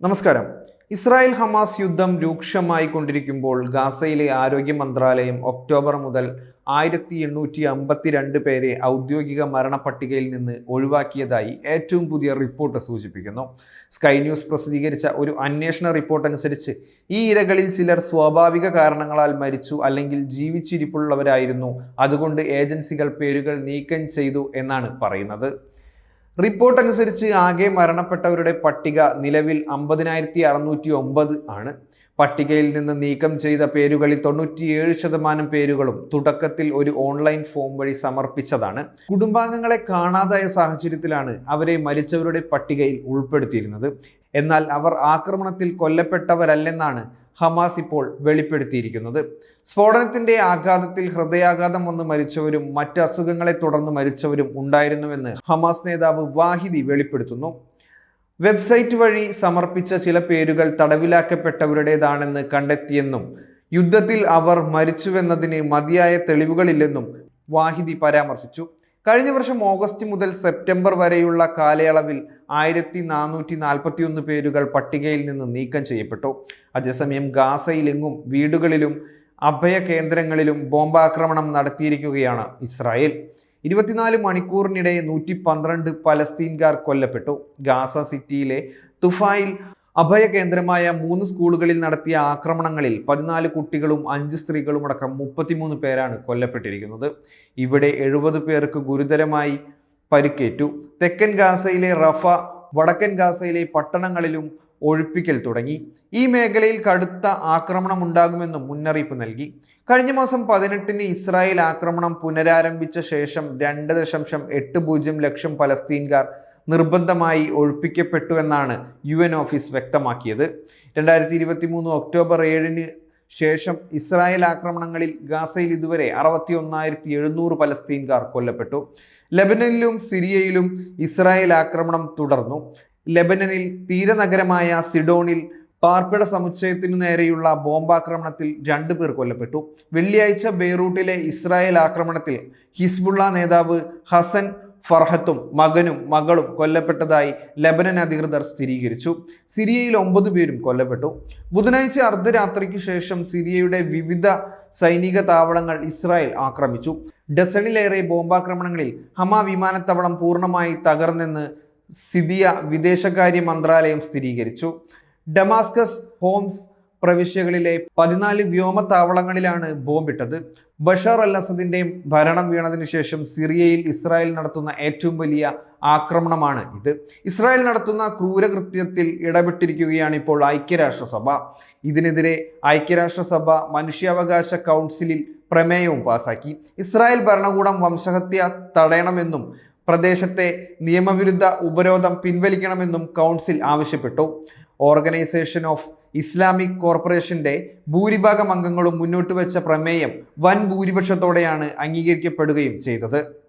നമസ്കാരം. Israel Hamas യുദ്ധം രൂക്ഷമായി കൊണ്ടിരിക്കുമ്പോൾ ഗാസയിലെ ആരോഗ്യ മന്ത്രാലയം ഒക്ടോബർ മുതൽ ആയിരത്തി എണ്ണൂറ്റി അമ്പത്തിരണ്ട് പേരെ ഔദ്യോഗിക മരണപ്പട്ടികയിൽ നിന്ന് ഒഴിവാക്കിയതായി ഏറ്റവും പുതിയ റിപ്പോർട്ട് സൂചിപ്പിക്കുന്നു. സ്കൈ ന്യൂസ് പ്രസിദ്ധീകരിച്ച ഒരു അന്വേഷണ റിപ്പോർട്ട് അനുസരിച്ച് ഈ ഇരകളിൽ ചിലർ സ്വാഭാവിക കാരണങ്ങളാൽ മരിച്ചു അല്ലെങ്കിൽ ജീവിച്ചിരിപ്പുള്ളവരായിരുന്നു. അതുകൊണ്ട് ഏജൻസികൾ പേരുകൾ നീക്കം ചെയ്തു എന്നാണ് പറയുന്നത്. റിപ്പോർട്ട് അനുസരിച്ച് ആകെ മരണപ്പെട്ടവരുടെ പട്ടിക നിലവിൽ അമ്പതിനായിരത്തി അറുന്നൂറ്റി ഒമ്പത് ആണ്. പട്ടികയിൽ നിന്ന് നീക്കം ചെയ്ത പേരുകളിൽ തൊണ്ണൂറ്റിയേഴ് ശതമാനം പേരുകളും തുടക്കത്തിൽ ഒരു ഓൺലൈൻ ഫോം വഴി സമർപ്പിച്ചതാണ്. കുടുംബാംഗങ്ങളെ കാണാതായ സാഹചര്യത്തിലാണ് അവരെ മരിച്ചവരുടെ പട്ടികയിൽ ഉൾപ്പെടുത്തിയിരുന്നത്. എന്നാൽ അവർ ആക്രമണത്തിൽ കൊല്ലപ്പെട്ടവരല്ലെന്നാണ് ഹമാസ് ഇപ്പോൾ വെളിപ്പെടുത്തിയിരിക്കുന്നത്. സ്ഫോടനത്തിന്റെ ആഘാതത്തിൽ ഹൃദയാഘാതം വന്ന് മരിച്ചവരും മറ്റ് അസുഖങ്ങളെ തുടർന്ന് മരിച്ചവരും ഉണ്ടായിരുന്നുവെന്ന് ഹമാസ് നേതാവ് വാഹിദി വെളിപ്പെടുത്തുന്നു. വെബ്സൈറ്റ് വഴി സമർപ്പിച്ച ചില പേരുകൾ തടവിലാക്കപ്പെട്ടവരുടേതാണെന്ന് കണ്ടെത്തിയെന്നും യുദ്ധത്തിൽ അവർ മരിച്ചുവെന്നതിന് മതിയായ തെളിവുകളില്ലെന്നും വാഹിദി പരാമർശിച്ചു. കഴിഞ്ഞ വർഷം ഓഗസ്റ്റ് മുതൽ സെപ്റ്റംബർ വരെയുള്ള കാലയളവിൽ ആയിരത്തി നാനൂറ്റി നാൽപ്പത്തിയൊന്ന് പേരുകൾ പട്ടികയിൽ നിന്ന് നീക്കം ചെയ്യപ്പെട്ടു. അതേസമയം ഗാസയിലെങ്ങും വീടുകളിലും അഭയ കേന്ദ്രങ്ങളിലും ബോംബാക്രമണം നടത്തിയിരിക്കുകയാണ് ഇസ്രായേൽ. ഇരുപത്തിനാല് മണിക്കൂറിനിടെ നൂറ്റി പന്ത്രണ്ട് പലസ്തീൻകാർ കൊല്ലപ്പെട്ടു. ഗാസ സിറ്റിയിലെ തുഫായിൽ അഭയ കേന്ദ്രമായ മൂന്ന് സ്കൂളുകളിൽ നടത്തിയ ആക്രമണങ്ങളിൽ പതിനാല് കുട്ടികളും അഞ്ച് സ്ത്രീകളും അടക്കം മുപ്പത്തിമൂന്ന് പേരാണ് കൊല്ലപ്പെട്ടിരിക്കുന്നത്. ഇവിടെ എഴുപത് പേർക്ക് ഗുരുതരമായി പരിക്കേറ്റു. തെക്കൻ ഗാസയിലെ റഫ വടക്കൻ ഗാസയിലെ പട്ടണങ്ങളിലും ഒഴിപ്പിക്കൽ തുടങ്ങി. ഈ മേഖലയിൽ കടുത്ത ആക്രമണം ഉണ്ടാകുമെന്നും മുന്നറിയിപ്പ് നൽകി. കഴിഞ്ഞ മാസം പതിനെട്ടിന് ഇസ്രായേൽ ആക്രമണം പുനരാരംഭിച്ച ശേഷം രണ്ട് ദശാംശം എട്ട് പൂജ്യം ലക്ഷം പലസ്തീൻകാർ നിർബന്ധമായി ഒഴിപ്പിക്കപ്പെട്ടു എന്നാണ് യു എൻ ഓഫീസ് വ്യക്തമാക്കിയത്. രണ്ടായിരത്തി ഇരുപത്തി മൂന്ന് ഒക്ടോബർ ഏഴിന് ശേഷം ഇസ്രായേൽ ആക്രമണങ്ങളിൽ ഗാസയിൽ ഇതുവരെ അറുപത്തി ഒന്നായിരത്തി എഴുന്നൂറ് പലസ്തീൻകാർ കൊല്ലപ്പെട്ടു. ലബനനിലും സിറിയയിലും ഇസ്രായേൽ ആക്രമണം തുടർന്നു. ലബനനിൽ തീരനഗരമായ സിഡോണിൽ പാർപ്പിട സമുച്ചയത്തിനു നേരെയുള്ള ബോംബാക്രമണത്തിൽ രണ്ടു പേർ കൊല്ലപ്പെട്ടു. വെള്ളിയാഴ്ച ബെയ്റൂട്ടിലെ ഇസ്രായേൽ ആക്രമണത്തിൽ ഹിസ്ബുള്ള നേതാവ് ഹസൻ ഫർഹത്തും മകനും മകളും കൊല്ലപ്പെട്ടതായി ലബനൻ അധികൃതർ സ്ഥിരീകരിച്ചു. സിറിയയിൽ ഒമ്പത് പേരും കൊല്ലപ്പെട്ടു. ബുധനാഴ്ച അർദ്ധരാത്രിക്ക് ശേഷം സിറിയയുടെ വിവിധ സൈനിക താവളങ്ങൾ ഇസ്രായേൽ ആക്രമിച്ചു. ഡസണിലേറെ ബോംബാക്രമണങ്ങളിൽ ഹമ വിമാനത്താവളം പൂർണമായി തകർന്നെന്ന് സിദിയ വിദേശകാര്യ മന്ത്രാലയം സ്ഥിരീകരിച്ചു. ഡമാസ്കസ് ഹോംസ് പ്രവിശ്യകളിലെ പതിനാല് വ്യോമത്താവളങ്ങളിലാണ് ബോംബിട്ടത്. ബഷാർ അൽ അസദിന്റെ ഭരണം വീണതിനു ശേഷം സിറിയയിൽ ഇസ്രായേൽ നടത്തുന്ന ഏറ്റവും വലിയ ആക്രമണമാണ് ഇത്. ഇസ്രായേൽ നടത്തുന്ന ക്രൂരകൃത്യത്തിൽ ഇടപെട്ടിരിക്കുകയാണ് ഇപ്പോൾ ഐക്യരാഷ്ട്രസഭ. ഇതിനെതിരെ ഐക്യരാഷ്ട്രസഭ മനുഷ്യാവകാശ കൗൺസിലിൽ പ്രമേയവും പാസാക്കി. ഇസ്രായേൽ ഭരണകൂടം വംശഹത്യ തടയണമെന്നും പ്രദേശത്തെ നിയമവിരുദ്ധ ഉപരോധം പിൻവലിക്കണമെന്നും കൗൺസിൽ ആവശ്യപ്പെട്ടു. ഓർഗനൈസേഷൻ ഓഫ് ഇസ്ലാമിക് കോർപ്പറേഷന്റെ ഭൂരിഭാഗം അംഗങ്ങളും മുന്നോട്ട് വെച്ച പ്രമേയം വൻ ഭൂരിപക്ഷത്തോടെയാണ് അംഗീകരിക്കപ്പെടുകയും ചെയ്തത്.